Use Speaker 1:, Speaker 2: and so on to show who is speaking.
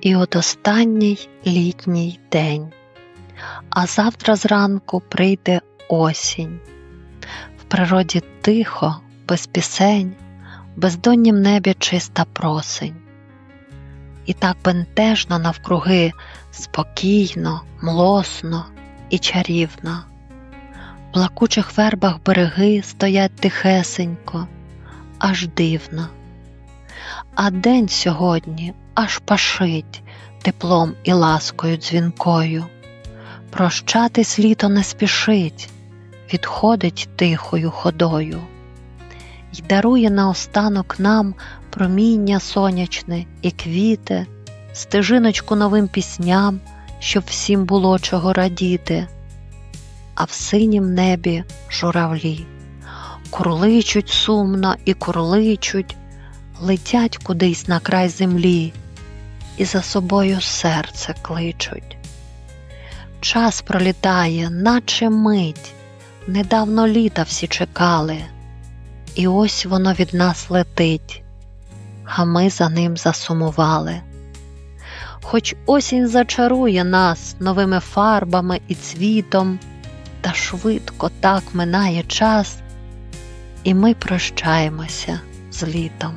Speaker 1: І от останній літній день, а завтра зранку прийде осінь. В природі тихо, без пісень, бездоннім небі чиста просень. І так бентежно навкруги, спокійно, млосно і чарівно. В плакучих вербах береги стоять тихесенько, аж дивно. А день сьогодні аж пашить теплом і ласкою дзвінкою. Прощатись літо не спішить, відходить тихою ходою. Й дарує наостанок нам проміння сонячне і квіти, стежиночку новим пісням, щоб всім було чого радіти, а в синім небі журавлі. Курличуть сумно і курличуть, летять кудись на край землі і за собою серце кличуть. Час пролітає, наче мить, недавно літа всі чекали, і ось воно від нас летить, а ми за ним засумували. Хоч осінь зачарує нас новими фарбами і цвітом, та швидко так минає час, і ми прощаємося з літом.